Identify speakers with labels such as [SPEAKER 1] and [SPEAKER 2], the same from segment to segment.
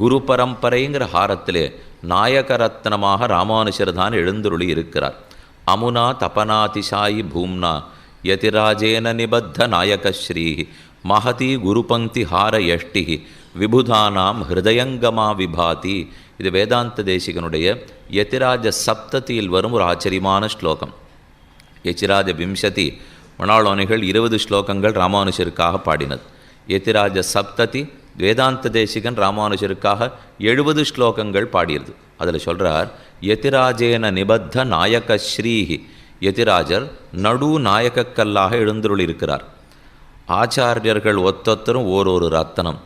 [SPEAKER 1] குரு பரம்பரைங்கிற ஹாரத்திலே நாயகரத்னமாக தான் எழுந்துருளி இருக்கிறார். அமுனா தபனாதிசாயி பூம்னா யதிராஜேன நிபத்த நாயகஸ்ரீ மகதி குருபங்கி ஹார யஷ்டி விபுதானாம் ஹிருதயங்கமா விபாதி. இது வேதாந்த தேசிகனுடைய யதிராஜ சப்ததியில் வரும் ஒரு ஆச்சரியமான ஸ்லோகம். யச்சிராஜ விம்சதி மணாளோனிகள் இருபது ஸ்லோகங்கள் ராமானுஷருக்காக பாடினது. யதிராஜ சப்ததி வேதாந்த தேசிகன் ராமானுஜருக்காக எழுபது ஸ்லோகங்கள் பாடியது. அதில் சொல்கிறார் யதிராஜேன நிபத்த நாயக ஸ்ரீஹி. யதிராஜர் நடு நாயகக்கல்லாக எழுந்துருளிருக்கிறார் ஆச்சாரியர்கள் ஒத்தொத்தரும் ஓரொரு ரத்தனம்.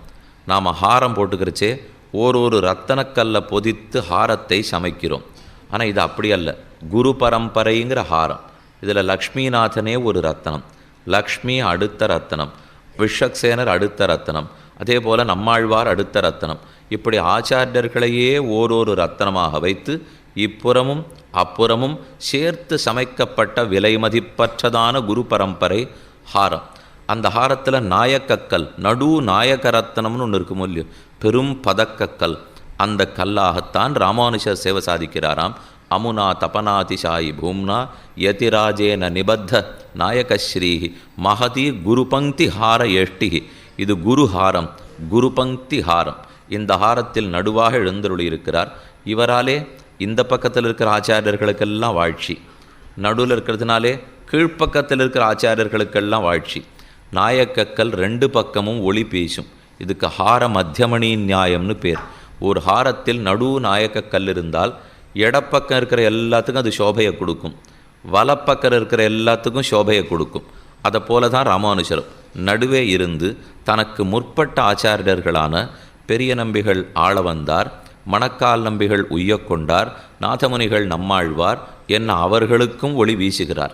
[SPEAKER 1] நாம் ஹாரம் போட்டுக்கிறச்சே ஓரொரு ரத்தனக்கல்லை பொதித்து ஹாரத்தை சமைக்கிறோம். ஆனால் இது அப்படி அல்ல. குரு பரம்பரைங்கிற ஹாரம். இதில் லக்ஷ்மிநாதனே ஒரு ரத்தனம். லக்ஷ்மி அடுத்த ரத்தனம். விஷக்சேனர் அடுத்த ரத்தனம். அதே போல் நம்மாழ்வார் அடுத்த ரத்தனம். இப்படி ஆச்சாரியர்களையே ஓரொரு ரத்தனமாக வைத்து இப்புறமும் அப்புறமும் சேர்த்து சமைக்கப்பட்ட விலை மதிப்பற்றதான குரு பரம்பரை ஹாரம். அந்த ஹாரத்தில் நாயக்கக்கல் நடு நாயக ரத்தனம்னு ஒன்று இருக்கும் இல்லையோ பெரும் பதக்கக்கல். அந்த கல்லாகத்தான் ராமானுஜர் சேவை சாதிக்கிறாராம். அமுனா தபனாதிசாயி பூம்னா யதிராஜேன நிபத்த நாயகஸ்ரீ மகதி குருபங்கி ஹார ஏஷ்டி இது குரு ஹாரம் குருபங்கி ஹாரம். இந்த ஹாரத்தில் நடுவாக எழுந்தருளியிருக்கிறார் இவராலே இந்த பக்கத்தில் இருக்கிற ஆச்சாரியர்களுக்கெல்லாம் வாழ்ச்சி. நடுவில் இருக்கிறதுனாலே கீழ்ப்பக்கத்தில் இருக்கிற ஆச்சாரியர்களுக்கெல்லாம் வாழ்ச்சி. நாயக்கக்கல் ரெண்டு பக்கமும் ஒளி பேசும். இதுக்கு ஹார மத்தியமணி நியாயம்னு பேர். ஒரு ஹாரத்தில் நடு நாயக்கக்கல் இருந்தால் இடப்பக்கம் இருக்கிற எல்லாத்துக்கும் அது சோபையை கொடுக்கும். வலப்பக்கம் இருக்கிற எல்லாத்துக்கும் சோபையை கொடுக்கும். அதை போல தான் ராமானுஜரம். நடுவே இருந்து தனக்கு முற்பட்ட ஆச்சாரியர்களான பெரிய நம்பிகள் ஆள வந்தார் மணக்கால் நம்பிகள் உய்யக்கொண்டார் நாதமுனிகள் நம்மாழ்வார் என்ன அவர்களுக்கும் ஒளி வீசுகிறார்.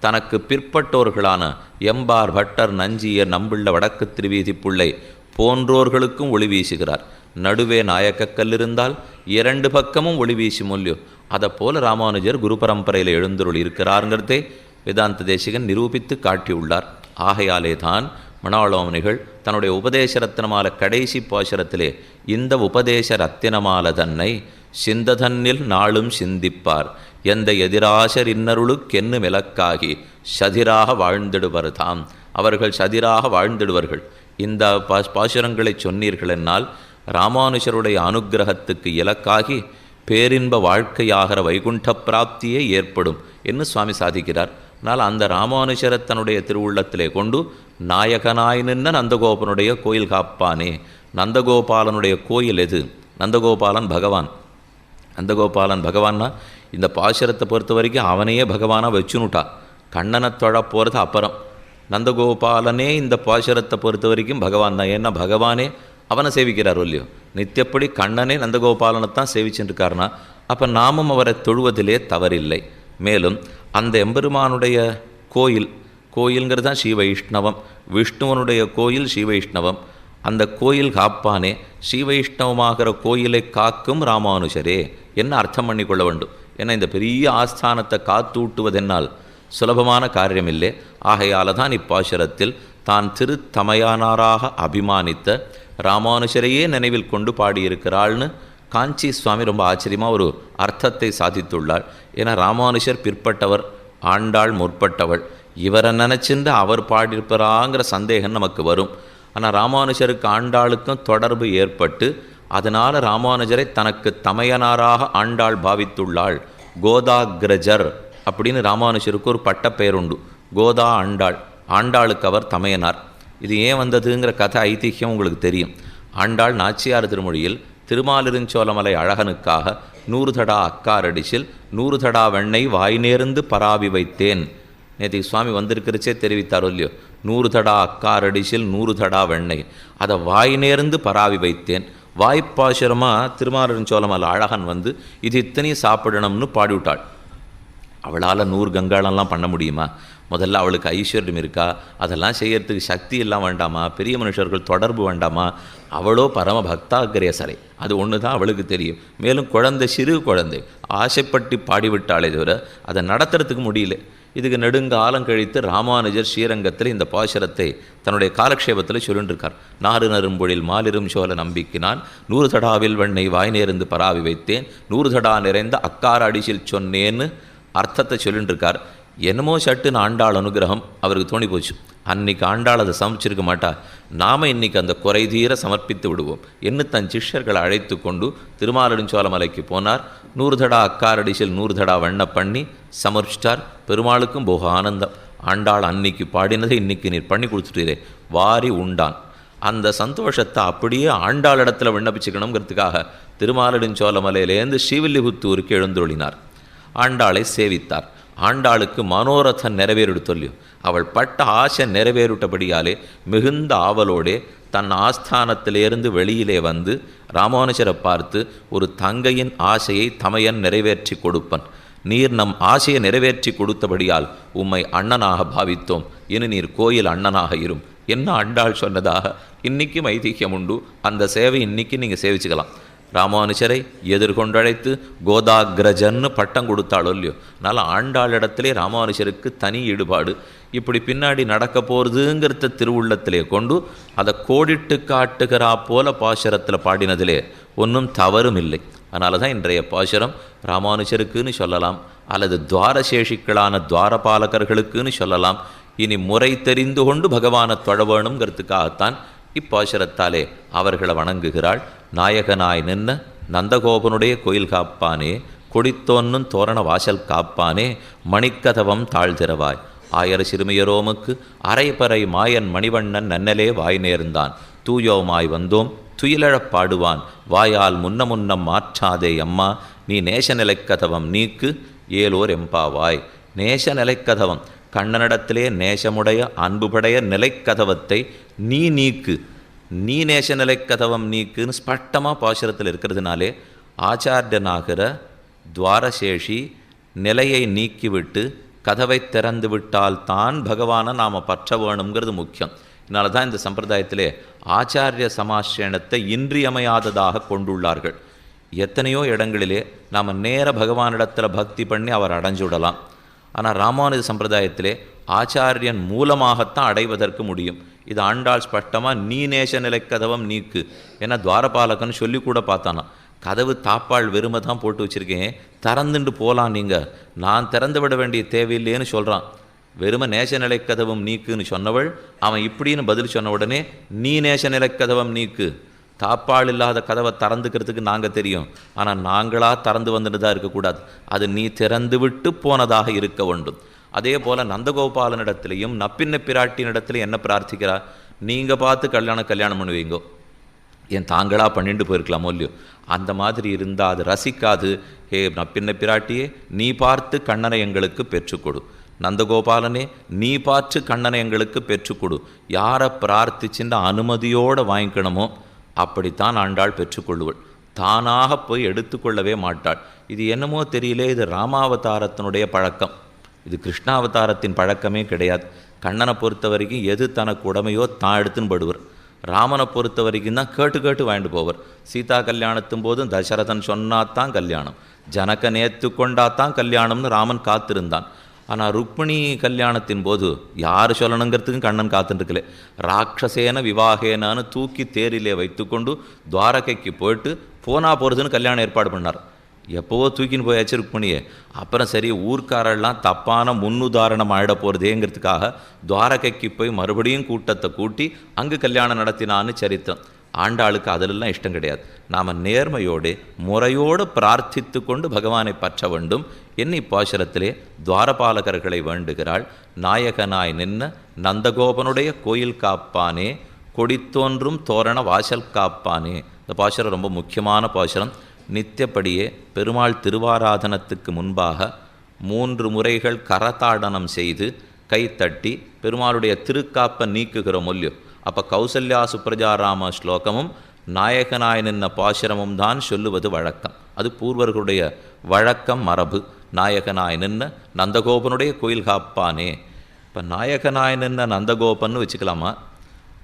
[SPEAKER 1] தனக்கு பிற்பட்டோர்களான எம்பார் பட்டர் நஞ்சியர் நம்புள்ள வடக்கு திருவீதிப்புள்ளை போன்றோர்களுக்கும் ஒளி வீசுகிறார். நடுவே நாயக்கக்கல் இருந்தால் இரண்டு பக்கமும் ஒளி வீசும் இல்லையோ அதை போல ராமானுஜர் குரு பரம்பரையில் எழுந்தருள் இருக்கிறாருங்கிறதே வேதாந்த தேசிகன் நிரூபித்து காட்டியுள்ளார். ஆகையாலே தான் மணாளோமனிகள் தன்னுடைய உபதேச ரத்தினமால கடைசி பாசுரத்திலே இந்த உபதேச ரத்தினமால தன்னை சிந்ததன்னில் நாளும் சிந்திப்பார். எந்த எதிராசர் இன்னருளுக்கென்னு விலக்காகி சதிராக வாழ்ந்திடுவர் தாம் அவர்கள் சதிராக வாழ்ந்திடுவார்கள். இந்த பா பாசுரங்களை சொன்னீர்கள் என்னால் ராமானுஜருடைய அனுக்கிரகத்துக்கு இலக்காகி பேரின்ப வாழ்க்கையாகிற வைகுண்ட பிராப்தியே ஏற்படும். என்று சுவாமி சாதிக்கிறார்? அதனால் அந்த ராமானுஷரை தன்னுடைய திருவுள்ளத்திலே கொண்டு நாயகனாய் நின்ன நந்தகோபனுடைய கோயில் காப்பானே. நந்தகோபாலனுடைய கோயில் எது? நந்தகோபாலன் பகவான். நந்தகோபாலன் பகவான்னா இந்த பாசுரத்தை பொறுத்த வரைக்கும் அவனையே பகவானாக வச்சுனுட்டா. கண்ணனை தொழ போகிறது அப்புறம். நந்தகோபாலனே இந்த பாசுரத்தை பொறுத்த வரைக்கும் பகவான் தான். ஏன்னா பகவானே அவனை சேவிக்கிறார் இல்லையோ? நித்தியப்படி கண்ணனே நந்தகோபாலனைத்தான் சேவிச்சுருக்காருனா அப்போ நாமும் அவரை தொழுவதிலே தவறில்லை. மேலும் அந்த எம்பெருமானுடைய கோயில் கோயில்ங்கிறது தான் ஸ்ரீவைஷ்ணவம். விஷ்ணுவனுடைய கோயில் ஸ்ரீவைஷ்ணவம். அந்த கோயில் காப்பானே ஸ்ரீவைஷ்ணவமாகிற கோயிலை காக்கும் ராமானுஜரே என்ன அர்த்தம் பண்ணி கொள்ள வேண்டும்? ஏன்னா இந்த பெரிய ஆஸ்தானத்தை காத்தூட்டுவதென்னால் சுலபமான காரியமில்லை. ஆகையால் தான் இப்பாசுரத்தில் தான் திருத்தமையானாராக அபிமானித்த ராமானுஜரையே நினைவில் கொண்டு பாடியிருக்கிறாள்னு காஞ்சி சுவாமி ரொம்ப ஆச்சரியமாக ஒரு அர்த்தத்தை சாதித்துள்ளாள் ஏன்னா ராமானுஷர் பிற்பட்டவர் ஆண்டாள் முற்பட்டவள். இவரை நினச்சிருந்து அவர் பாடியிருப்பாராங்கிற சந்தேகம் நமக்கு வரும். ஆனால் ராமானுஜருக்கு ஆண்டாளுக்கும் தொடர்பு ஏற்பட்டு அதனால் ராமானுஜரை தனக்கு தமையனாராக ஆண்டாள் பாவித்துள்ளாள். கோதாகிரஜர் அப்படின்னு ராமானுஜருக்கு ஒரு பட்டப்பெயர் உண்டு கோதா ஆண்டாள். ஆண்டாளுக்கு அவர் தமையனார். இது ஏன் வந்ததுங்கிற கதை ஐதிஹ்யம் உங்களுக்கு தெரியும். ஆண்டாள் நாச்சியார் திருமொழியில் திருமாலிருஞ்சோலமலை அழகனுக்காக நூறு தடா அக்காரடிசில் நூறு தடா வெண்ணெய் வாய் நேர்ந்து பராவி வைத்தேன். நேற்றுக்கு சுவாமி வந்திருக்கிறச்சே தெரிவித்தார் இல்லையோ? நூறு தடா அக்காரடிசில் நூறு தடா வெண்ணெய். அதை வாய் நேர்ந்து பராவி வைத்தேன். வாய்ப்பாசுரமாக திருமாலிருஞ்சோலமலை அழகன் வந்து இது இத்தனையும் சாப்பிடணும்னு பாடிவிட்டாள். அவளால் நூறு கங்காளம்லாம் பண்ண முடியுமா? முதல்ல அவளுக்கு ஐஸ்வர்யம் இருக்கா? அதெல்லாம் செய்யறதுக்கு சக்தி எல்லாம் வேண்டாமா? பெரிய மனுஷர்கள் தொடர்பு வேண்டாமா? அவளோ பரம பக்தாகிரேசரை அது ஒன்று தான் அவளுக்கு தெரியும். மேலும் குழந்தை சிறு குழந்தை. ஆசைப்பட்டு பாடிவிட்டாளே தவிர அதை நடத்துறதுக்கு முடியல. இதுக்கு நெடுங்காலம் கழித்து ராமானுஜர் ஸ்ரீரங்கத்தில் இந்த பாசுரத்தை தன்னுடைய காலக்ஷேபத்தில் சொல்லின்றிருக்கார். நாறு நரும்பொழில் மாலிரும் சோழ நம்பிக்கினான் நூறு தடாவில் வெண்ணை வாய் நேர்ந்து பராவி வைத்தேன். நூறு தடா நிறைந்த அக்கார அடிசில் சொன்னேன்னு அர்த்தத்தை சொல்லின்றிருக்கார். என்னமோ சட்டுன்னு ஆண்டாள் அனுகிரகம் அவருக்கு தோணி போச்சு. அன்னைக்கு ஆண்டாள் அதை சமைச்சிருக்க மாட்டா. நாம இன்னைக்கு அந்த குறை தீர சமர்ப்பித்து விடுவோம். என்று தன் சிஷ்யர்களை அழைத்து கொண்டு திருமாலடிஞ்சோலமலைக்கு போனார். நூறு தடா அக்காரடிசில் நூறு தடா வண்ண பண்ணி சமர்ப்பிச்சிட்டார் பெருமாளுக்கும் போக ஆனந்தம். ஆண்டாள் அன்னைக்கு பாடினதை இன்னைக்கு நீர் பண்ணி கொடுத்துட்டீரே. வாரி உண்டான். அந்த சந்தோஷத்தை அப்படியே ஆண்டாள் இடத்துல விண்ணப்பிச்சுக்கணுங்கிறதுக்காக திருமாலடிஞ்சோலமலையிலேருந்து ஸ்ரீவில்லிபுத்தூருக்கு எழுந்தொழினார். ஆண்டாளை சேவித்தார். ஆண்டாளுக்கு மனோரதம் நிறைவேறிடுத்தொல்லியும் அவள் பட்ட ஆசை நிறைவேறிட்டபடியாலே மிகுந்த ஆவலோடே தன் ஆஸ்தானத்திலிருந்து வெளியிலே வந்து ராமானுஜரை பார்த்து ஒரு தங்கையின் ஆசையை தமையன் நிறைவேற்றி கொடுப்பன். நீர் நம் ஆசையை நிறைவேற்றி கொடுத்தபடியால் உம்மை அண்ணனாக பாவித்தோம். இனி நீர் கோயில் அண்ணனாக இரும். என்ன அண்டாள் சொன்னதாக இன்றைக்கும் ஐதிஹ்யம் உண்டு அந்த சேவை இன்னைக்கு நீங்கள் சேவிச்சுக்கலாம். ராமானுஜரை எதிர்கொண்டழைத்து கோதாகிரஜன்னு பட்டம் கொடுத்தாளோ இல்லையோ? அதனால் ஆண்டாளிடத்திலே ராமானுஜருக்கு தனி ஈடுபாடு. இப்படி பின்னாடி நடக்க போகிறதுங்கிறத திருவுள்ளத்திலே கொண்டு அதை கோடிட்டு காட்டுகிறா போல பாசுரத்தில் பாடினதிலே ஒன்றும் தவறும் இல்லை. அதனால தான் இன்றைய பாசுரம் ராமானுஜருக்குன்னு சொல்லலாம். அல்லது துவாரசேஷிக்களான துவாரபாலகர்களுக்குன்னு சொல்லலாம். இனி முறை தெரிந்து கொண்டு பகவானை தொழ வேணுங்கிறதுக்காகத்தான் இப்பாசுரத்தாலே அவர்களை வணங்குகிறாள். நாயகனாய் நின்ன நந்தகோபனுடைய கோயில் காப்பானே கொடித்தோன்னும் தோரண வாசல் காப்பானே மணிக்கதவம் தாழ்திரவாய் ஆயர் சிறுமியரோமுக்கு அரைபறை மாயன் மணிவண்ணன் நன்னலே வாய் நேர்ந்தான். தூயோமாய் வந்தோம் துயிலழப் பாடுவான். வாயால் முன்ன முன்னம் மாற்றாதே அம்மா நீ நேச நிலைக்கதவம் நீக்கு ஏலோர் எம்பாவாய். நேச நிலைக்கதவம் கண்ணனிடத்திலே நேசமுடைய அன்புபடைய நிலைக்கதவத்தை நீ நீக்கு. நீ நேச நிலைக்கதவம் நீக்குன்னு ஸ்பஷ்டமாக பாசுரத்தில் இருக்கிறதுனாலே ஆச்சாரியனாகிற துவாரசேஷி நிலையை நீக்கிவிட்டு கதவை திறந்து விட்டால் தான் பகவானை நாம் பற்ற வேணுங்கிறது முக்கியம். இதனால தான் இந்த சம்பிரதாயத்திலே ஆச்சாரிய சமாசேனத்தை இன்றியமையாததாக கொண்டுள்ளார்கள். எத்தனையோ இடங்களிலே நாம் நேர பகவானிடத்தில் பக்தி பண்ணி அவர் அடைஞ்சு விடலாம் ஆனால் ராமானுஜ சம்பிரதாயத்திலே ஆச்சாரியன் மூலமாகத்தான் அடைவதற்கு முடியும். இது ஆண்டாள் ஸ்பஷ்டமாக நீ நேச நிலை கதவம் நீக்கு. ஏன்னா துவாரபாலகன் சொல்லி கூட பார்த்தானா கதவு தாப்பாள் வெறுமை தான் போட்டு வச்சுருக்கேன். திறந்துண்டு போகலாம் நீங்கள் நான் திறந்து விட வேண்டிய தேவையில்லைன்னு சொல்கிறான் வெறும நேச நிலைக்கதவம் நீக்குன்னு சொன்னவள் அவன் இப்படின்னு பதில் சொன்ன உடனே நீ நேச நிலைக்கதவம் கதவம் நீக்கு. தாப்பாள் இல்லாத கதவை திறந்துக்கிறதுக்கு நாங்கள் தெரியும். ஆனால் நாங்களாக திறந்து வந்துட்டு தான் இருக்கக்கூடாது. அது நீ திறந்து விட்டு போனதாக இருக்க வேண்டும். அதே போல் நந்தகோபாலனிடத்துலையும் நப்பின்ன பிராட்டினிடத்துலையும் என்ன பிரார்த்திக்கிறா? நீங்கள் பார்த்து கல்யாணம் கல்யாணம் பண்ணுவீங்கோ. ஏன் தாங்களாக பண்ணிட்டு போயிருக்கலாமோ இல்லையோ? அந்த மாதிரி இருந்தால் அது ரசிக்காது. ஹே நப்பின்ன பிராட்டியே நீ பார்த்து கண்ணனை எங்களுக்கு பெற்றுக்கொடு நந்தகோபாலனே நீ பார்த்து கண்ணனை எங்களுக்கு பெற்றுக்கொடு யாரை பிரார்த்திச்சுன்னு அனுமதியோடு வாங்கிக்கணுமோ? அப்படித்தான் ஆண்டாள் பெற்றுக்கொள்ளுவள். தானாக போய் எடுத்துக்கொள்ளவே மாட்டாள். இது என்னமோ தெரியல இது ராமாவதாரத்தினுடைய பழக்கம். இது கிருஷ்ணாவதாரத்தின் பழக்கமே கிடையாது. கண்ணனை பொறுத்த வரைக்கும் எது தனக்கு உடமையோ தான் எடுத்துன்னு படுவர். ராமனை பொறுத்த வரைக்கும் தான் கேட்டு கேட்டு வாங்கிட்டு போவர். சீதா கல்யாணத்தும் போதும் தசரதன் சொன்னாத்தான் கல்யாணம். ஜனக நேத்து கொண்டாத்தான் கல்யாணம்னு ராமன் காத்திருந்தான். ஆனால் ருக்மிணி கல்யாணத்தின் போது யார் சொல்லணுங்கிறதுக்கும் கண்ணன் காத்துட்டுருக்கல ராட்சசேன விவாகேனான்னு தூக்கி தேரிலே வைத்துக்கொண்டு துவாரகைக்கு போயிட்டு போனா போகிறதுன்னு கல்யாணம் ஏற்பாடு பண்ணார். எப்போவோ தூக்கின்னு போயாச்சு ருக்மிணியே. அப்புறம் சரி ஊர்க்காரெல்லாம் தப்பான முன்னுதாரணம் ஆகிட போகிறதேங்கிறதுக்காக துவாரகைக்கு போய் மறுபடியும் கூட்டத்தை கூட்டி அங்கு கல்யாணம் நடத்தினான்னு சரித்திரம். ஆண்டாளுக்கு அதிலெல்லாம் இஷ்டம் கிடையாது. நாம் நேர்மையோடு முறையோடு பிரார்த்தித்து கொண்டு பகவானை பற்ற வேண்டும். என்னை பாசுரத்திலே துவாரபாலகர்களை வேண்டுகிறாள். நாயகனாய் நின்ன நந்தகோபனுடைய கோயில் காப்பானே கொடித்தோன்றும் தோரண வாசல் காப்பானே. இந்த பாசுரம் ரொம்ப முக்கியமான பாசுரம். நித்தியப்படியே பெருமாள் திருவாராதனத்துக்கு முன்பாக மூன்று முறைகள் கரதாடனம் செய்து கைத்தட்டி பெருமாளுடைய திருக்காப்பை நீக்குகிற மொழியோ அப்போ கௌசல்யா சுப்ரஜாராம ஸ்லோகமும் நாயகனாய் நின்ன பாசுரமும் தான் சொல்லுவது வழக்கம். அது பூர்வர்களுடைய வழக்கம் மரபு. நாயகனாய் நின்ன நந்தகோபனுடைய கோயில் காப்பானே. இப்போ நாயகனாய் நின்ன நந்தகோபன்னு வச்சுக்கலாமா?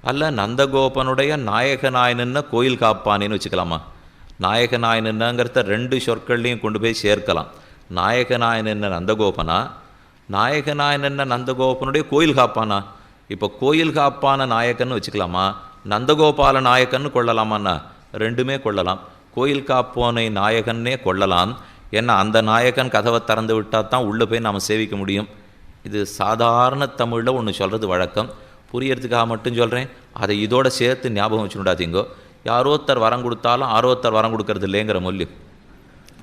[SPEAKER 1] அல்ல நந்தகோபனுடைய நாயகனாய் நின்ன கோயில் காப்பானேன்னு வச்சுக்கலாமா? நாயகனாய் நின்னங்கிறத ரெண்டு சொற்கள்லையும் கொண்டு போய் சேர்க்கலாம். நாயகனாய் நின்ன நந்தகோபனா? நாயகனாய் நின்ன நந்தகோபனுடைய கோயில் காப்பானா? இப்போ கோயில் காப்பான நாயக்கன்னு வச்சுக்கலாமா? நந்தகோபால நாயக்கன்னு கொள்ளலாமாண்ணா ரெண்டுமே கொள்ளலாம். கோயில் காப்போனை நாயகன்னே கொள்ளலாம். ஏன்னா அந்த நாயகன் கதவை திறந்து விட்டால் தான் உள்ளே போய் நாம் சேவிக்க முடியும். இது சாதாரண தமிழில் ஒன்று சொல்கிறது வழக்கம். புரியறதுக்காக மட்டும் சொல்கிறேன் அதை இதோட சேர்த்து ஞாபகம் வச்சுடாதீங்கோ யாரோத்தர் வரம் கொடுத்தாலும் ஆரோத்தர் வரம் கொடுக்கறது இல்லைங்கிற மொழி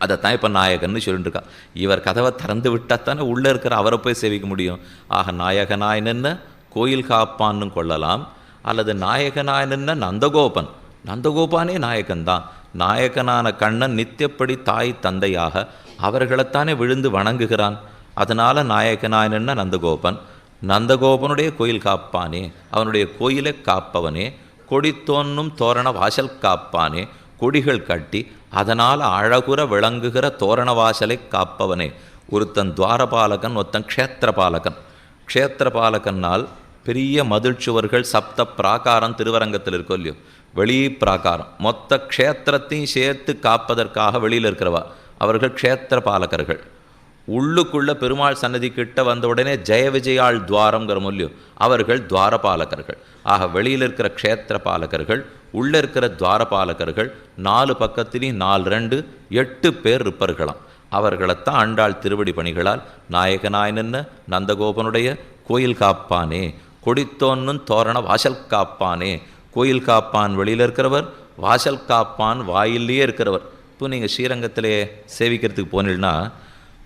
[SPEAKER 1] அதைத்தான் இப்போ நாயகன்னு சொல்லிட்டு இருக்கா இவர் கதவை திறந்து விட்டால் தானே உள்ளே இருக்கிற அவரை போய் சேவிக்க முடியும். ஆக நாயகனாய் நின்று கோயில் காப்பான்னு கொள்ளலாம். அல்லது நாயகனாய் நந்தகோபன். நந்தகோபானே நாயகன்தான். நாயகனான கண்ணன் நித்தியப்படி தாய் தந்தையாக அவர்களைத்தானே விழுந்து வணங்குகிறான். அதனால நாயகனாய் நின்ன நந்தகோபன். நந்தகோபனுடைய கோயில் காப்பானே. அவனுடைய கோயிலை காப்பவனே. கொடி தோன்னும் தோரண வாசல் காப்பானே. கொடிகள் கட்டி அதனால் அழகுற விளங்குகிற தோரண வாசலை காப்பவனே. ஒருத்தன் துவாரபாலகன் ஒருத்தன் க்ஷேத்திரபாலகன். க்ஷேத்திரபாலகன்னால் பெரிய மதில் சுவர்கள் சப்த பிராகாரம் திருவரங்கத்தில் இருக்கோ இல்லையோ? வெளி பிராகாரம். மொத்த க்ஷேத்திரத்தையும் சேர்த்து காப்பதற்காக வெளியில் இருக்கிறவா? அவர்கள் க்ஷேத்திர பாலகர்கள் உள்ளுக்குள்ள பெருமாள் சன்னதி கிட்ட வந்த உடனே ஜெய விஜயாள் துவாரங்கிற மொழியும் அவர்கள் துவாரபாலகர்கள். ஆக வெளியில் இருக்கிற க்ஷேத்திர பாலகர்கள் உள்ளே இருக்கிற துவாரபாலகர்கள் நாலு பக்கத்திலையும் நாலு ரெண்டு எட்டு பேர் இருப்பர்களாம். அவர்களைத்தான் ஆண்டாள் திருவடி பணிகளால் நாயகனாய் நின்ன நந்தகோபனுடைய கோயில் காப்பானே கொடித்தோன்னும் தோரண வாசல் காப்பானே. கோயில் காப்பான் வெளியில் இருக்கிறவர் வாசல் காப்பான் வாயிலேயே இருக்கிறவர். இப்போ நீங்கள் ஸ்ரீரங்கத்திலே சேவிக்கிறதுக்கு போனீங்கன்னா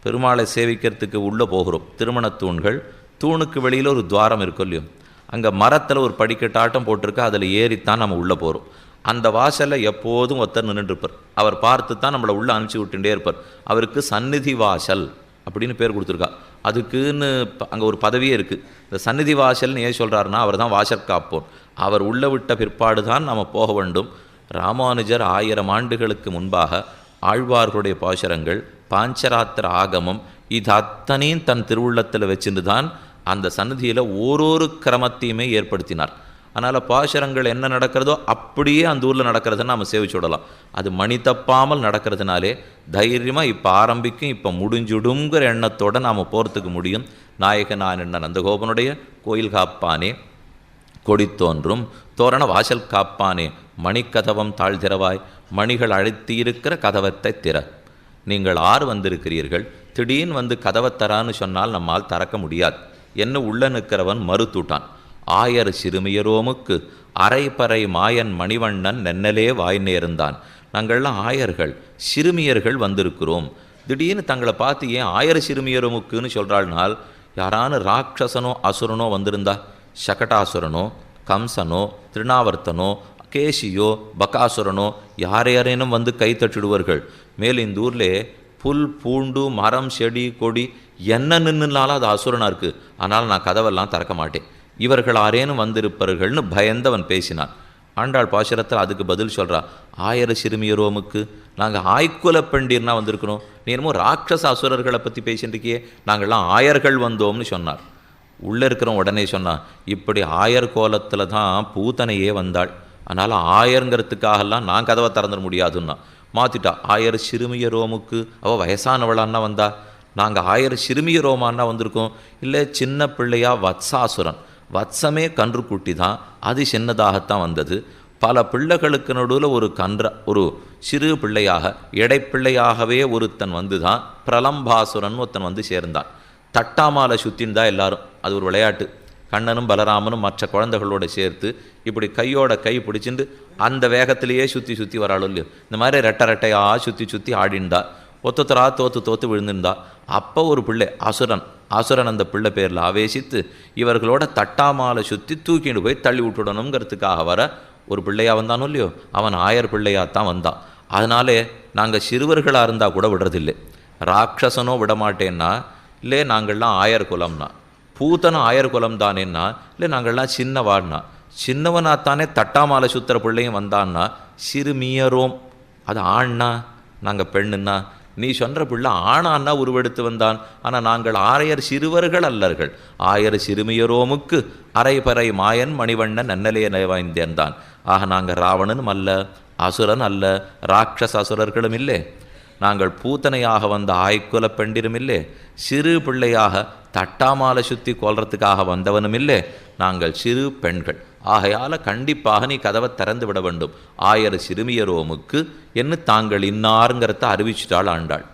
[SPEAKER 1] பெருமாளை சேவிக்கிறதுக்கு உள்ளே போகிறோம். திருமண தூண்கள் தூணுக்கு வெளியில் ஒரு துவாரம் இருக்கும் இல்லையோ? அங்கே மரத்தில் ஒரு படிக்கட்டாட்டம் போட்டிருக்கு அதில் ஏறித்தான் நம்ம உள்ளே போகிறோம் அந்த வாசலில் எப்போதும் ஒருத்தர் நின்றுருப்பார் அவர் பார்த்து தான் நம்மளை உள்ளே அனுப்பிச்சி விட்டுட்டே இருப்பார். அவருக்கு சந்நிதி வாசல் அப்படின்னு பேர் கொடுத்துருக்கா. அதுக்குன்னு அங்கே ஒரு பதவியே இருக்குது இந்த சந்நிதி வாசல்னு ஏன் சொல்கிறாருன்னா அவர் தான் வாசல் காப்போர் அவர் உள்ளே விட்ட பிற்பாடு தான் நம்ம போக வேண்டும். ராமானுஜர் ஆயிரம் ஆண்டுகளுக்கு முன்பாக ஆழ்வார்களுடைய பாசுரங்கள் பாஞ்சராத்திர ஆகமம் இது அத்தனையும் தன் திருவுள்ளத்தில் வச்சுட்டு தான் அந்த சன்னதியில் ஓரொரு கிரமத்தையுமே ஏற்படுத்தினார். அதனால் பாசுரங்கள் என்ன நடக்கிறதோ அப்படியே அந்த ஊரில் நடக்கிறதுன்னு நம்ம சேவிச்சு விடலாம். அது மணி தப்பாமல் நடக்கிறதுனாலே தைரியமாக இப்போ ஆரம்பிக்கும் இப்போ முடிஞ்சுடுங்கிற எண்ணத்தோடு நாம் போகிறதுக்கு முடியும். நாயகனான் என்ன நந்தகோபனுடைய கோயில் காப்பானே கொடி தோன்றும். தோரண வாசல் காப்பானே மணிக்கதவம் தாழ்திரவாய் மணிகள் அழைத்திருக்கிற கதவத்தை திற. நீங்கள் ஆறு வந்திருக்கிறீர்கள் திடீர்னு வந்து கதவை தரான்னு சொன்னால் நம்மால் தறக்க முடியாது. என்ன உள்ள நிற்கிறவன் மறுத்துட்டான் ஆயர் சிறுமியரோமுக்கு அரைப்பறை மாயன் மணிவண்ணன் நென்னலே வாய் நேர்ந்தான். நாங்கள்லாம் ஆயர்கள் சிறுமியர்கள் வந்திருக்கிறோம். திடீர்னு தங்களை பார்த்து ஏன் ஆயர் சிறுமியரோமுக்குன்னு சொல்கிறாள்னால் யாரானு ராட்சசனோ அசுரனோ வந்திருந்தா சகடாசுரனோ கம்சனோ திருநாவர்த்தனோ கேசியோ பகாசுரனோ யார் யாரேனும் வந்து கை தட்டிடுவார்கள். மேல் இந்த ஊரில் புல் பூண்டு மரம் செடி கொடி என்ன நின்றுனாலும் அது அசுரனாக இருக்குது ஆனால் நான் கதவெல்லாம் திறக்க மாட்டேன். இவர்கள் ஆரேனும் வந்திருப்பார்கள்னு பயந்தவன் பேசினான். ஆண்டாள் பாசுரத்தில் அதுக்கு பதில் சொல்கிறா ஆயிர சிறுமியரோமுக்கு நாங்கள் ஆய்க்குல பெண்டீர்னா வந்திருக்கிறோம். நீ என்னமோ ராட்சச அசுரர்களை பற்றி பேசிட்டுருக்கியே நாங்கள்லாம் ஆயர்கள் வந்தோம்னு சொன்னார். உள்ளே இருக்கிறவன் உடனே சொன்னான் இப்படி ஆயர் கோலத்தில் தான் பூத்தனையே வந்தாள். அதனால் ஆயருங்கிறதுக்காகலாம் நான் கதவை திறந்துட முடியாதுன்னா. மாற்றிட்டா ஆயர் சிறுமிய ரோமுக்கு அவள் வயசானவளான்னா வந்தா? நாங்கள் ஆயர் சிறுமிய ரோமான்னா வந்திருக்கோம். இல்லை சின்ன பிள்ளையா வத்சாசுரன். வத்சமே கன்றுக்குட்டி தான் அது சின்னதாகத்தான் வந்தது. பல பிள்ளைகளுக்கு நடுவில் ஒரு கன்ற ஒரு சிறு பிள்ளையாக எடைப்பிள்ளையாகவே ஒருத்தன் வந்து தான் பிரலம்பாசுரன் ஒருத்தன் வந்து சேர்ந்தான். தட்டாமாலை சுத்தின்னு தான் எல்லாரும் அது ஒரு விளையாட்டு. கண்ணனும் பலராமனும் மற்ற குழந்தைகளோட சேர்த்து இப்படி கையோட கை பிடிச்சிட்டு அந்த வேகத்திலேயே சுற்றி சுற்றி வராளோ இல்லையோ. இந்த மாதிரி ரெட்டை ரெட்டையாக சுற்றி சுற்றி ஆடிண்டா ஒத்தொத்தரா தோற்று தோற்று விழுந்திருந்தா. அப்போ ஒரு பிள்ளை அசுரன். அசுரன் அந்த பிள்ளை பேரில் ஆவேசித்து இவர்களோட தட்டாமாலை சுற்றி தூக்கிட்டு போய் தள்ளி விட்டுடணுங்கிறதுக்காக வர ஒரு பிள்ளையாக வந்தானோ இல்லையோ அவன் ஆயர் பிள்ளையாக தான் வந்தான். அதனாலே நாங்கள் சிறுவர்களாக இருந்தால் கூட விடுறதில்லை. ராட்சசனோ விடமாட்டேன்னா இல்லை நாங்கள்லாம் ஆயர் குலம்னா. பூத்தனும் ஆயர் குலம் தானேன்னா இல்லை நாங்கள்லாம் சின்னவான்னா சின்னவனாத்தானே தட்டாமாலை சுத்துற பிள்ளையும் வந்தான்னா சிறுமியரோம். அது ஆண்னா நாங்கள் பெண்ணுன்னா நீ சொன்ன பிள்ளை ஆணான்னா உருவெடுத்து வந்தான். ஆனால் நாங்கள் ஆரையர் சிறுவர்கள் அல்லர்கள். ஆயர் சிறுமியரோமுக்கு அரைபறை மாயன் மணிவண்ணன் நன்னலைய வாய்ந்தேன்தான் ஆக நாங்கள் ராவணனும் அல்ல அசுரன் அல்ல ராட்சச அசுரர்களும் இல்லை. நாங்கள் பூத்தனையாக வந்த ஆய்க்குல பெண்டிருமில்லே சிறு பிள்ளையாக தட்டாமாலை சுத்தி கொல்றதுக்காக இல்லை. நாங்கள் சிறு பெண்கள். ஆகையால கண்டிப்பாக நீ கதவை திறந்து விட வேண்டும். ஆயர் சிறுமியரோமுக்கு என்ன தாங்கள் இன்னாருங்கிறத அறிவிச்சிட்டாள் ஆண்டாள்.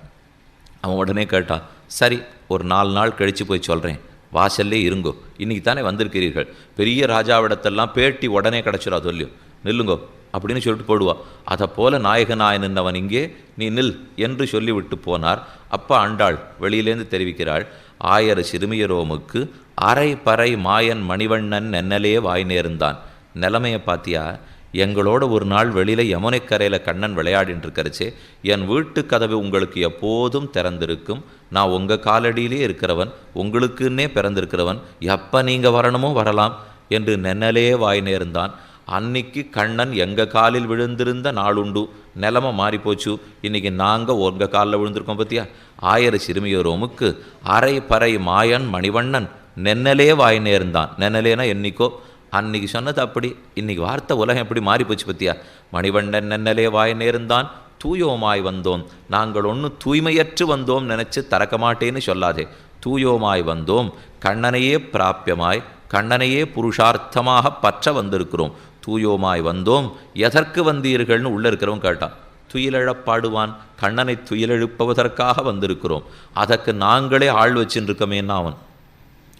[SPEAKER 1] அவன் உடனே கேட்டான் சரி ஒரு நாலு நாள் கழித்து போய் சொல்கிறேன் வாசல்லே இருங்கோ. இன்னைக்கு தானே வந்திருக்கிறீர்கள். பெரிய ராஜாவிடத்தெல்லாம் பேட்டி உடனே கிடச்சிடா சொல்லியும். நில்லுங்கோ அப்படின்னு சொல்லிட்டு போடுவா. அதை போல நாயகனாய் நின்றவன் இங்கே நீ நில் என்று சொல்லிவிட்டு போனார். அப்பா ஆண்டாள் வெளியிலேருந்து தெரிவிக்கிறாள். ஆயர் சிறுமியரோமுக்கு அரை பறை மாயன் மணிவண்ணன் நென்னலே வாய் நேர்ந்தான். நிலைமையை பாத்தியா? எங்களோட ஒரு நாள் வெளியில் யமுனைக்கரையில் கண்ணன் விளையாடின்னு இருக்கிறச்சே என் வீட்டு கதவு உங்களுக்கு எப்போதும் திறந்திருக்கும். நான் உங்கள் காலடியிலே இருக்கிறவன் உங்களுக்குன்னே பிறந்திருக்கிறவன். எப்போ நீங்கள் வரணுமோ வரலாம் என்று நென்னலே வாய் நேர்ந்தான். அன்னைக்கு கண்ணன் எங்கள் காலில் விழுந்திருந்த நாளுண்டு. நிலமை மாறி போச்சு இன்னைக்கு நாங்கள் உங்கள் காலில் விழுந்திருக்கோம் பத்தியா? ஆயிர சிறுமியோரோமுக்கு அரை பறை மாயன் மணிவண்ணன் நென்னலே வாய் நேர்ந்தான். நென்னலேனா என்னைக்கோ? அன்னைக்கு சொன்னது அப்படி. இன்னைக்கு வார்த்தை உலகம் எப்படி மாறி போச்சு பத்தியா? மணிவண்ணன் நென்னலே வாய் நேர்ந்தான். தூயோமாய் வந்தோம். நாங்கள் ஒன்றும் தூய்மையற்று வந்தோம் நினச்சி தறக்க மாட்டேன்னு சொல்லாதே. தூயோமாய் வந்தோம். கண்ணனையே பிராப்பியமாய் கண்ணனையே புருஷார்த்தமாக பற்ற வந்திருக்கிறோம். தூயோமாய் வந்தோம். எதற்கு வந்தீர்கள்னு உள்ளே இருக்கிறவன் கேட்டான். துயிலழப் பாடுவான் கண்ணனை துயிலெழுப்பதற்காக வந்திருக்கிறோம். அதற்கு நாங்களே ஆள் வச்சுன்னு என்ன அவன்.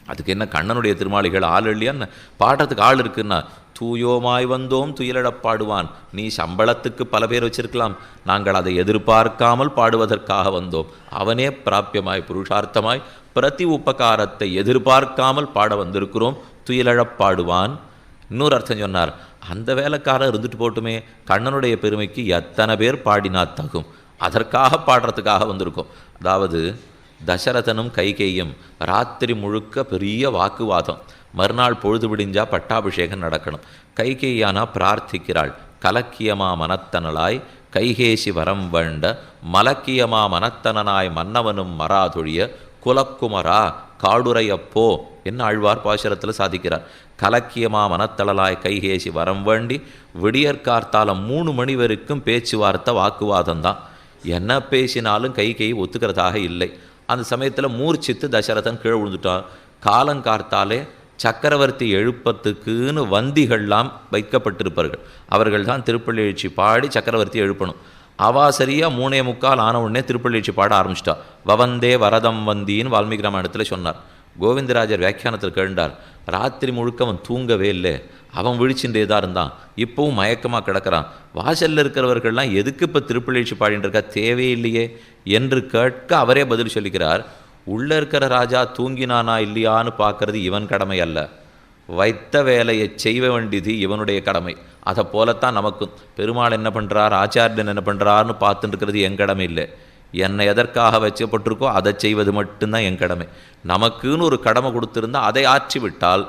[SPEAKER 1] அதுக்கு என்ன கண்ணனுடைய திருமாளிகள் ஆள் இல்லையான்னு பாடுறதுக்கு ஆள் இருக்குன்னா தூயோமாய் வந்தோம் துயிலழப் பாடுவான் நீ சம்பளத்துக்கு பல பேர் வச்சிருக்கலாம். நாங்கள் அதை எதிர்பார்க்காமல் பாடுவதற்காக வந்தோம். அவனே பிராப்பியமாய் புருஷார்த்தமாய் பிரதி உபகாரத்தை எதிர்பார்க்காமல் பாட வந்திருக்கிறோம். துயிலழப் பாடுவான் இன்னொரு அர்த்தம் சொன்னார். அந்த வேலைக்காரன் இருந்துட்டு போட்டுமே கண்ணனுடைய பெருமைக்கு எத்தனை பேர் பாடினா தகும். அதற்காக பாடுறதுக்காக வந்திருக்கோம். அதாவது தசரதனும் கைகேயும் ராத்திரி முழுக்க பெரிய வாக்குவாதம். மறுநாள் பொழுது விடிஞ்சா பட்டாபிஷேகம் நடக்கணும். கைகேயானா பிரார்த்திக்கிறாள் கலக்கியமா மனத்தனலாய் கைகேசி வரம் வேண்ட மலக்கியமா மனத்தனனாய் மன்னவனும் மராதொழிய குலக்குமரா காடுரையப்போ என்ன ஆழ்வார் பாசுரத்தில் சாதிக்கிறார். கலக்கியமா மனத்தளலாய் கைகேசி வரம் வேண்டி விடியற்கார்த்தால மூணு மணி வரைக்கும் பேச்சுவார்த்தை வாக்குவாதம் தான். என்ன பேசினாலும் கை கை ஒத்துக்கிறதாக இல்லை. அந்த சமயத்தில் மூர்ச்சித்து தசரதன் கீழே விழுந்துட்டான். காலங்கார்த்தாலே சக்கரவர்த்தி எழுப்பத்துக்குன்னு வந்திகள்லாம் வைக்கப்பட்டிருப்பார்கள். அவர்கள் தான் திருப்பள்ளி எழுச்சி பாடி சக்கரவர்த்தி எழுப்பணும். அவா சரியா மூணே முக்கால் ஆன உடனே திருப்பள்ளிச்சி பாட ஆரம்பிச்சிட்டா. வவந்தே வரதம் வந்தின்னு வால்மீகி ராமாயணத்தில் சொன்னார். கோவிந்தராஜர் வியாக்கியானத்தில் கேண்டார் ராத்திரி முழுக்க அவன் தூங்கவே இல்லை. அவன் விழிச்சுட்டே தான் இருந்தான். இப்போவும் மயக்கமாக கிடக்கிறான். வாசலில் இருக்கிறவர்கள்லாம் எதுக்கு இப்போ திருப்பள்ளிச்சி பாடிட்டு இருக்கா? தேவையில்லையே என்று கேட்க அவரே பதில் சொல்லிக்கிறார் உள்ளே இருக்கிற ராஜா தூங்கினானா இல்லையான்னு பார்க்கறது இவன் கடமை அல்ல. வைத்த வேலையை செய்ய வேண்டியது இவனுடைய கடமை. அதை போலத்தான் நமக்கும் பெருமாள் என்ன பண்ணுறார் ஆச்சாரியன் என்ன பண்ணுறாருன்னு பார்த்துட்டு இருக்கிறது என் கடமை இல்லை. என்னை எதற்காக வச்சப்பட்டிருக்கோ அதை செய்வது மட்டும்தான் என் கடமை. நமக்குன்னு ஒரு கடமை கொடுத்துருந்தா அதை ஆற்றி விட்டால்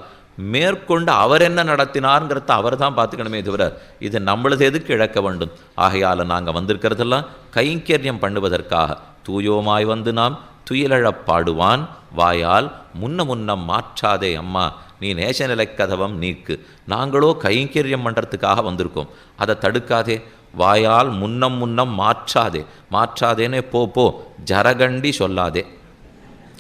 [SPEAKER 1] மேற்கொண்டு அவர் என்ன நடத்தினாருங்கிறத அவர் தான் பார்த்துக்கணுமே தவிர இது நம்மளது எதுக்கு இழக்க வேண்டும்? ஆகையால் நாங்கள் வந்திருக்கிறதெல்லாம் கைங்கரியம் பண்ணுவதற்காக. தூயோமாய் வந்து நாம் துயிலழப் பாடுவான் வாயால் முன்ன முன்னம் மாற்றாதே அம்மா. நீ நேசநிலை கதவம் நீக்கு. நாங்களோ கைங்கரியம் பண்ணுறதுக்காக வந்திருக்கோம். அதை தடுக்காதே. வாயால் முன்னம் முன்னம் மாற்றாதே. மாற்றாதேனே போ போ. ஜரகண்டி சொல்லாதே.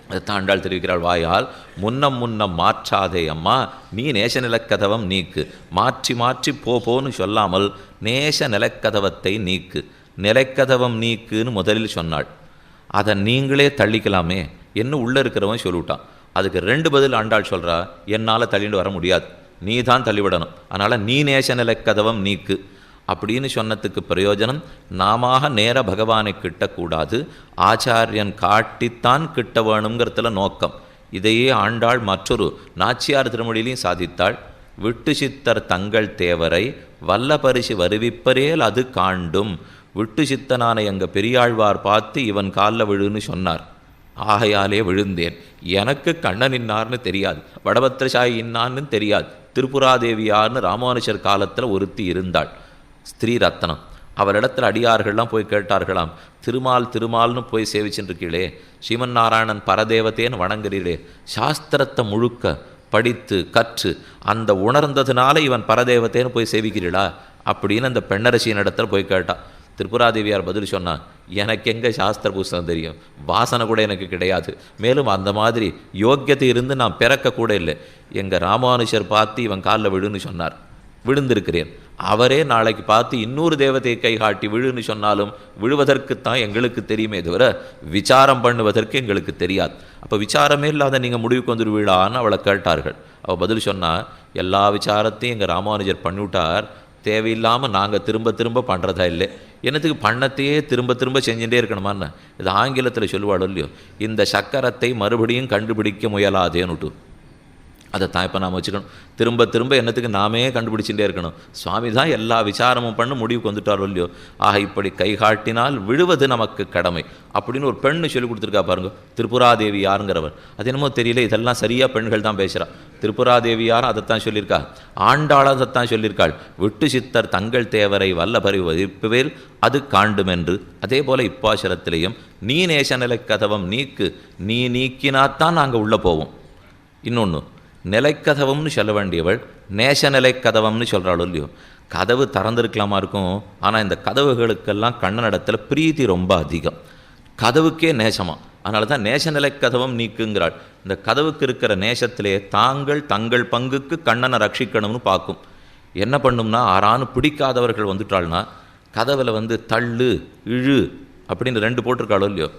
[SPEAKER 1] அதை தாண்டாள் தெரிவிக்கிறாள் வாயால் முன்னம் முன்னம் மாற்றாதே அம்மா. நீ நேச நிலக்கதவம் நீக்கு. மாற்றி மாற்றி போ போன்னு சொல்லாமல் நேச நிலக்கதவத்தை நீக்கு. நிலைக்கதவம் நீக்குன்னு முதலில் சொன்னாள். அதை நீங்களே தள்ளிக்கலாமே. என்ன உள்ளே இருக்கிறவன் சொல்லிவிட்டான். அதுக்கு ரெண்டு பதில் ஆண்டாள் சொல்கிறா என்னால் தள்ளிட்டு வர முடியாது. நீ தான் தள்ளிவிடணும். அதனால் நீ நேச கதவம் நீக்கு. அப்படின்னு சொன்னதுக்கு பிரயோஜனம் நாம நேர பகவானை கிட்டக்கூடாது. ஆச்சாரியன் காட்டித்தான் கிட்ட வேணுங்கிறதுல நோக்கம். இதையே ஆண்டாள் மற்றொரு நாச்சியார் திருமொழியிலையும் சாதித்தாள். விட்டு சித்தர் தங்கள் தேவரை வல்ல பரிசு வருவிப்பரேல் அது காண்டும். விட்டு சித்தனான எங்கள் பெரியாழ்வார் பார்த்து இவன் காலில் விழுன்னு சொன்னார். ஆகையாலே விழுந்தேன். எனக்கு கண்ணன் இன்னார்னு தெரியாது. வடபத்திரசாயி இன்னான்னு தெரியாது. திருப்புராதேவியார்னு ராமானுஜர் காலத்தில் ஒருத்தி இருந்தாள். ஸ்திரீ ரத்னம். அவரிடத்தில் அடியார்கள்லாம் போய் கேட்டார்களாம். திருமால் திருமால்னு போய் சேவிச்சுருக்கீளே ஸ்ரீமன் நாராயணன் பரதேவத்தேன்னு வணங்குறீளே. சாஸ்திரத்தை முழுக்க படித்து கற்று அந்த உணர்ந்ததுனால இவன் பரதேவத்தேன்னு போய் சேவிக்கிறீளா? அப்படின்னு அந்த பெண்ணரசியின் இடத்துல போய் கேட்டான் திரிபுராதேவியார் பதில் சொன்னால் எனக்கு எங்கே சாஸ்திர புஸ்தகம் தெரியும்? வாசனை கூட எனக்கு கிடையாது. மேலும் அந்த மாதிரி யோக்கியத்தை இருந்து நான் பிறக்க கூட இல்லை. எங்கள் ராமானுஷர் பார்த்து இவன் காலில் விழுன்னு சொன்னார். விழுந்திருக்கிறேன். அவரே நாளைக்கு பார்த்து இன்னொரு தேவதையை கை காட்டி விழுன்னு சொன்னாலும் விழுவதற்குத்தான் எங்களுக்கு தெரியுமே தவிர விசாரம் பண்ணுவதற்கு எங்களுக்கு தெரியாது. அப்போ விசாரமே இல்லாத நீங்கள் முடிவுக்கு வந்துடுவீளான்னு அவளை கேட்டார்கள். அவள் பதில் சொன்னால் எல்லா விசாரத்தையும் எங்கள் ராமானுஜர் பண்ணிவிட்டார். தேவையில்லாமல் நாங்கள் திரும்ப திரும்ப பண்ணுறதா இல்லை. என்னத்துக்கு பண்ணத்தையே திரும்ப திரும்ப செஞ்சுட்டே இருக்கணுமான்னு? இது ஆங்கிலத்தில் சொல்லுவாள் இல்லையோ இந்த சக்கரத்தை மறுபடியும் கண்டுபிடிக்க முயலாதேன்னுட்டு அதை தான் இப்போ நாம் வச்சுக்கணும். திரும்ப திரும்ப என்னத்துக்கு நாமே கண்டுபிடிச்சுட்டே இருக்கணும். சுவாமி தான் எல்லா விசாரமும் பண்ண முடிவுக்கு வந்துட்டாரோ இல்லையோ. ஆக இப்படி கை காட்டினால் விழுவது நமக்கு கடமை. அப்படின்னு ஒரு பெண்ணு சொல்லி கொடுத்துருக்கா பாருங்க. திரிபுராதேவி யாருங்கிறவர். அது என்னமோ தெரியல இதெல்லாம் சரியாக பெண்கள் தான் பேசுகிறா திரிபுராதேவி யாரும் அதைத்தான் சொல்லியிருக்கா. ஆண்டாள் அதைத்தான் சொல்லியிருக்காள். விட்டு சித்தர் தங்கள் தேவரை வல்லபரி வதிப்புவேல் அது காண்டுமென்று. அதே போல் இப்பாசரத்திலையும் நீ நேசநிலை கதவம் நீக்கு. நீ நீக்கினாத்தான் நாங்கள் உள்ளே போவோம். இன்னொன்று நிலைக்கதவம்னு சொல்ல வேண்டியவள் நேச நிலைக்கதவம்னு சொல்கிறாள் இல்லையோ? கதவு திறந்திருக்கலாமா இருக்கும்? ஆனால் இந்த கதவுகளுக்கெல்லாம் கண்ணனிடத்தில் பிரீத்தி ரொம்ப அதிகம். கதவுக்கே நேசமாக அதனால தான் நேசநிலை நிலைக்கதவம் நீக்குங்கிறாள். இந்த கதவுக்கு இருக்கிற நேசத்திலே தாங்கள் தங்கள் பங்குக்கு கண்ணனை ரட்சிக்கணும்னு பார்க்கும். என்ன பண்ணும்னா ஆறான்னு பிடிக்காதவர்கள் வந்துட்டாள்னா கதவில் வந்து தள்ளு இழு அப்படின்னு ரெண்டு போட்டிருக்காளோ இல்லையோ?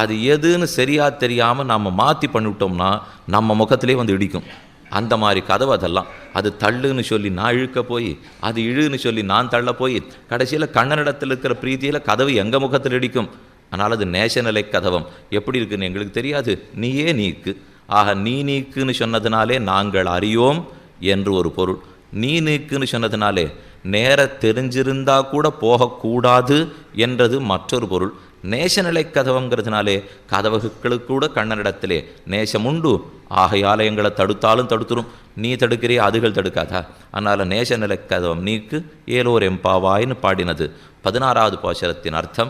[SPEAKER 1] அது எதுன்னு சரியாக தெரியாமல் நம்ம மாற்றி பண்ணிவிட்டோம்னா நம்ம முகத்திலே வந்து இடிக்கும். அந்த மாதிரி கதவு அதெல்லாம். அது தள்ளுன்னு சொல்லி நான் இழுக்க போய் அது இழுன்னு சொல்லி நான் தள்ள போய் கடைசியில் கண்ணனிடத்தில் இருக்கிற பிரீத்தியில் கதவு எங்கள் முகத்தில் இடிக்கும். ஆனால் அது நேசநிலை கதவம். எப்படி இருக்குன்னு எங்களுக்கு தெரியாது. நீயே நீக்கு. ஆக நீ நீக்குன்னு சொன்னதுனாலே நாங்கள் அறியோம் என்று ஒரு பொருள். நீ நீக்குன்னு சொன்னதுனாலே நேர தெரிஞ்சிருந்தா கூட போகக்கூடாது என்றது மற்றொரு பொருள். நேசநிலை கதவுங்கிறதுனாலே கதவுகளுக்கு கூட கண்ணனிடத்திலே நேசம் உண்டு ஆகையால் எங்களை தடுத்தாலும் தடுத்துரும். நீ தடுக்கிறே அதுகள் தடுக்காதா? அதனால் நேசநிலை கதவம் நீக்கு. ஏலோர் எம்பாவாயின்னு பாடினது. பதினாறாவது போஷரத்தின் அர்த்தம்